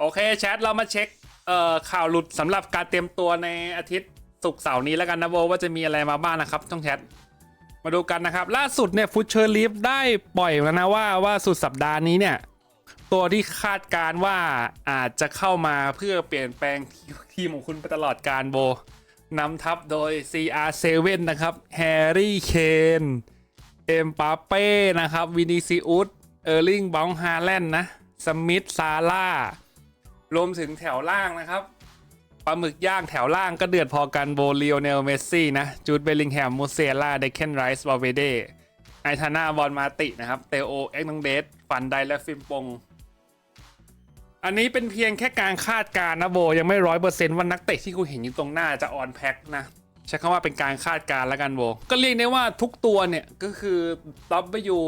โอเคแชทเรามาเช็คเอ่อข่าวหลุดสำหรับการเตรียมตัวในอาทิตย์ศุกร์เสาร์นี้แล้วกันนะโบว่าจะมีอะไรมาบ้างนะครับช่องแชทมาดูกันนะครับ ล่าสุดเนี่ยฟุตเชอร์ลีฟได้ปล่อยแล้วนะว่าว่าสุดสัปดาห์นี้เนี่ย ตัวที่คาดการว่าอาจจะเข้ามาเพื่อเปลี่ยนแปลงทีมของคุณไปตลอดการโบนำทัพโดย CR7 นะครับแฮร์รี่เคนเอ็มปาเป้นะครับวินิซิอุสเออร์ลิงบองฮาแลนด์นะสมิธซาร่า รวมถึงแถวล่างนะครับปลาหมึกย่างแถวล่างก็เดือดพอกันโบเลียวเนลเมสซี่นะจูดเบลลิงแฮมมูเซล่าเดคเคนไรส์วาเวเดไอธานาบอลมาตินะครับเตโอเอ็กนังเดสฟันไดและฟิมปง อันนี้เป็นเพียงแค่การคาดการณ์นะโบ ยังไม่ร้อยเปอร์เซนต์ว่านักเตะที่กูเห็นอยู่ตรงหน้าจะออนแพ็คนะใช้คำว่าเป็นการคาดการณ์แล้วกันโบ ก็เรียกได้ว่าทุกตัวเนี่ยก็คือท็อปไปอยู่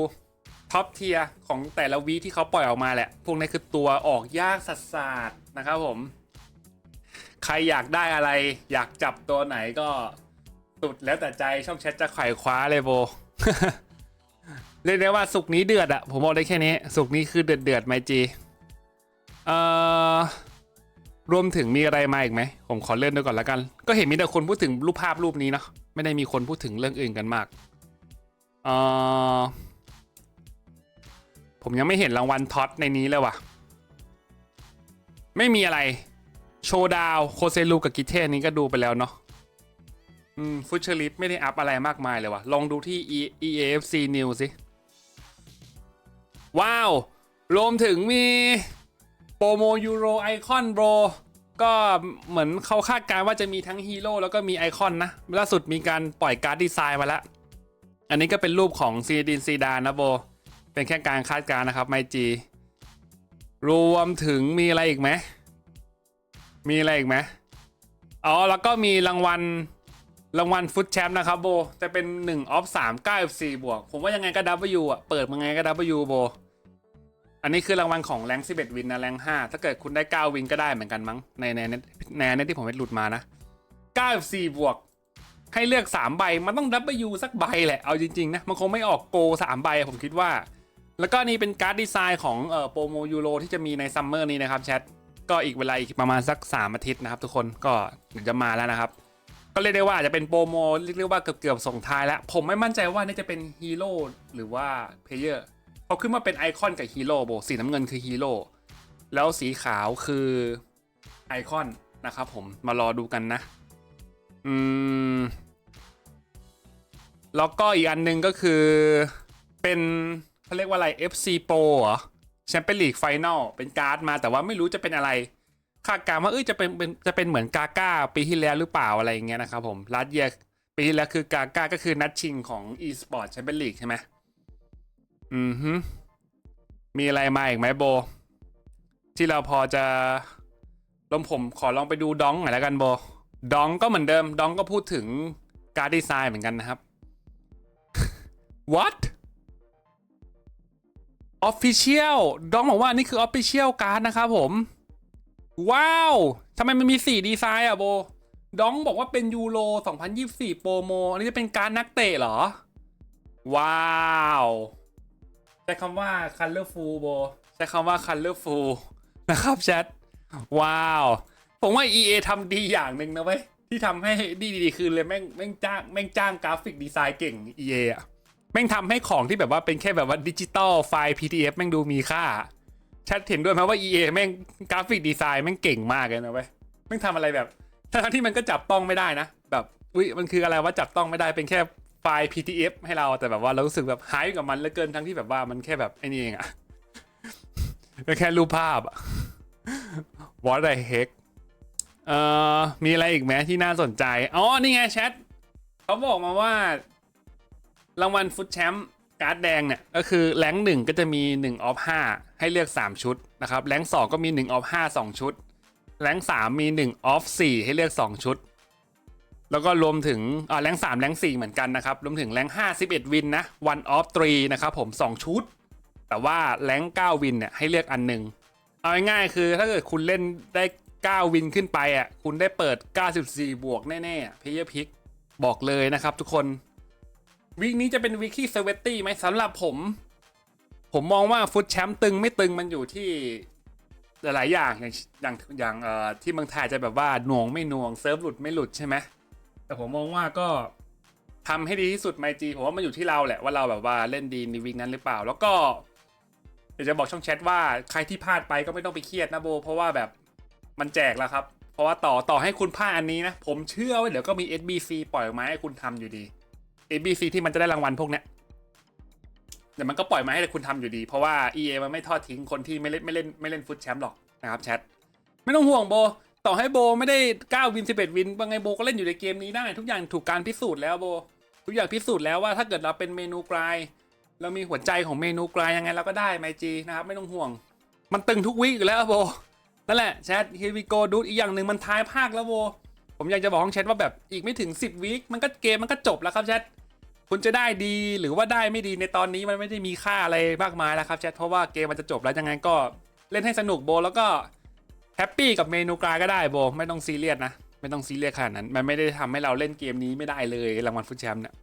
ท็อปเทียของแต่ละวีที่เขาปล่อยออกมาแหละ พวกนี้คือตัวออกยากสัสาดๆนะครับผม ใครอยากได้อะไร อยากจับตัวไหนก็สุดแล้วแต่ใจช่องแชทจะไขว่คว้าเลยโบ เรียกได้ว่าสุกนี้เดือดอะผมบอกได้แค่นี้ สุกนี้คือเดือดเดือดไมจีเอ่อรวมถึงมีอะไรมาอีกไหม ผมขอเลื่อนดูก่อนล้วกัน ก็เห็นมีแต่คนพูดถึงรูปภาพรูปนี้เนาะไม่ได้มีคนพูดถึงเรื่องอื่นกันมากเอ่อ ผมยังไม่เห็นรางวัลท็อตในนี้เลยว่ะ ไม่มีอะไร โชว์ดาว โคเซลูกับกิเทนนี้ก็ดูไปแล้วเนาะอืมฟุตเชอริฟไม่ได้อัพอะไรมากมายเลยว่ะ ลองดูที่ eafc News สิ ว้าว รวมถึงมีโปรโมยูโรไอคอนโบรก็เหมือนเขาคาดการณ์ว่าจะมีทั้งฮีโร่แล้วก็มีไอคอนนะ ล่าสุดมีการปล่อยการ์ดดีไซน์มาแล้ว อันนี้ก็เป็นรูปของซีดินซีดานนะโบ เป็นแค่การคาดการณ์นะครับไมจีรวมถึงมีอะไรอีกไหม มีอะไรอีกไหมอ๋อ แล้วก็มีรางวัลรางวัลฟุตแชมป์นะครับโบ จะเป็น1ออฟ3 9 4บวก ผมว่ายังไงก็ W อะ เปิดมาไงก็ W โบ อันนี้คือรางวัลของแรง11 วินนะแรง5 ถ้าเกิดคุณได้ 9 วินก็ได้เหมือนกันมั้งในในในในในที่ผมไปหลุดมานะ 94 บวก ให้เลือก 3 ใบ มันต้อง W สักใบแหละ เอาจริง ๆ นะ มันคงไม่ออกโก 3 ใบผมคิดว่า แล้วก็นี่เป็นการ์ดดีไซน์ของเอ่อโปรโมยูโรที่จะมีในซัมเมอร์นี้นะครับแชทก็อีกเวลาอีกประมาณสัก 3 อาทิตย์นะครับ ทุกคนก็เดี๋ยวจะมาแล้วนะครับ ก็เรียกได้ว่าอาจจะเป็นโปรโมเรียกว่าเกือบเกือบส่งท้ายแล้ว ผมไม่มั่นใจว่านี่จะเป็นฮีโร่หรือว่าเพลเยอร์เขาขึ้นมาเป็นไอคอนกับฮีโร่โบสีน้ำเงินคือฮีโร่แล้วสีขาวคือไอคอนนะครับผมมารอดูกันนะ อืม แล้วก็อีกอันหนึ่งก็คือเป็น เขาเรียกว่าอะไร FC Pro เหรอแชมเปี้ยนลีกไฟแนลเป็นการ์ดมาแต่ว่าไม่รู้จะเป็นอะไรคาดการณ์ว่าเอ้ยจะเป็นเป็นจะเป็นเหมือนกาก้าปีที่แล้วหรือเปล่าอะไรอย่างเงี้ยนะครับผมลัดเยียปีที่แล้วคือกาก้าก็คือนัดชิงของ e-sport แชมเปี้ยนลีกใช่ไหมอือฮึมีอะไรมาอีกไหมโบ ที่เราพอจะลมผมขอลองไปดูดองหน่อยแล้วกันโบดองก็เหมือนเดิมดองก็พูดถึงการดีไซน์เหมือนกันนะครับ what official ดองบอกว่านี่คือ official การ์ดนะครับผม ว้าวทำไมมันมี 4 ดีไซน์อะโบ ดองบอกว่าเป็นยูโร2024 โปรโม อันนี้จะเป็นการดนักเตะเหรอ ว้าวใช้คำว่า colorful โบ ใช้คำว่า colorful นะครับแชท ว้าว ผมว่า EA ทำดีอย่างหนึ่งนะเว้ย ที่ทำให้ดีดีๆคือเลยแม่งแม่งจ้างแม่งจ้างกราฟิกดีไซน์เก่ง EA อะ แม่งทำให้ของที่แบบว่าเป็นแค่แบบว่าดิจิตอลไฟล์ PDF แม่งดูมีค่า ชัดเห็นด้วยไหมว่า EA แม่งกราฟิกดีไซน์แม่งเก่งมากเลยนะเว้ยแม่งทำอะไรแบบทั้งที่มันก็จับต้องไม่ได้นะ แบบอุ้ยมันคืออะไรว่าจับต้องไม่ได้เป็นแค่ไฟล์ PDF ให้เราแต่แบบว่าเรารู้สึกแบบหายกับมันเหลือเกินทั้งที่แบบว่ามันแค่แบบไอ้นี่เองอะแค่รูปภาพอะ What the heck เอ่อมีอะไรอีกไหมที่น่าสนใจ อ๋อ นี่ไงแชทเขาบอกมาว่า รางวัลฟุตแชมป์การ์ดแดงเนี่ยก็คือแรงหนึ่งก็จะมี1ออฟ5ให้เลือก 3 ชุดนะครับแรงสองก็มี1ออฟ5 2 ชุดแรงสามมี1ออฟ4ให้เลือก 2 ชุด แล้วก็รวมถึงอ่าแรงสามแรงสี่เหมือนกันนะครับรวมถึงแรง5 11วินนะ one off 3นะครับผม2ชุด แต่ว่าแรง9วินเนี่ยให้เลือกอันหนึ่งเอาง่ายๆคือถ้าเกิดคุณเล่นได้9วินขึ้นไปอะคุณได้เปิด 94 บวกแน่ๆเพย์พิกบอกเลยนะครับทุกคน วีคนี้จะเป็นวีคที่เซเวตตี้ไหมสำหรับผม ผมมองว่าฟุตแชมป์ตึงไม่ตึงมันอยู่ที่หลายๆอย่างอย่างอย่างอย่างเอ่อที่เมืองไทยจะแบบว่าหน่วงไม่หน่วงเซิร์ฟหลุดไม่หลุดใช่ไหมแต่ผมมองว่าก็ทำให้ดีที่สุดไมจีผมว่ามันอยู่ที่เราแหละว่าเราแบบว่าเล่นดีในวิกนั้นหรือเปล่า แล้วก็เดี๋ยวจะบอกช่องแชทว่าใครที่พลาดไปก็ไม่ต้องไปเครียดนะโบ เพราะว่าแบบมันแจกแล้วครับ เพราะว่าต่อต่อให้คุณพลาดอันนี้นะ ผมเชื่อว่าเดี๋ยวก็มี SBC ปล่อยออกมาให้คุณทำอยู่ดี SBC ที่มันจะได้รางวัลพวกเนี้ยเดี๋ยวมันก็ปล่อยมาให้คุณทำอยู่ดี เพราะว่า EA มันไม่ทอดทิ้งคนที่ไม่เล่นไม่เล่นไม่เล่นฟุตแชมป์หรอกนะครับแชทไม่ต้องห่วงโบ ต่อให้โบไม่ได้ 9 วิน 11 วินบางไงโบก็เล่นอยู่ในเกมนี้ได้ ทุกอย่างถูกการพิสูจน์แล้วโบ ทุกอย่างพิสูจน์แล้วว่าถ้าเกิดเราเป็นเมนูกลายเรามีหัวใจของเมนูกลายยังไงเราก็ได้ไมจีนะครับไม่ต้องห่วง มันตึงทุกวิอยู่แล้วโบนั่นแหละแชท here we go ดูอีกอย่างหนึ่งมันท้ายภาคแล้วโบผมอยากจะบอกของแชทว่าแบบอีกไม่ถึง 10วิมันก็เกมมันก็จบแล้วครับแชท คุณจะได้ดีหรือว่าได้ไม่ดีในตอนนี้มันไม่ได้มีค่าอะไรมากมายแล้วครับแชทเพราะว่าเกมมันจะจบแล้วยังไงก็เล่นให้สนุกโบแล้วก็แฮปปี้กับเมนูกลายก็ได้โบไม่ต้องซีเรียสนะ ไม่ต้องซีเรียสขนาดนั้น มันไม่ได้ทำให้เราเล่นเกมนี้ไม่ได้เลยรางวัลฟุตแชมป์เนี่ย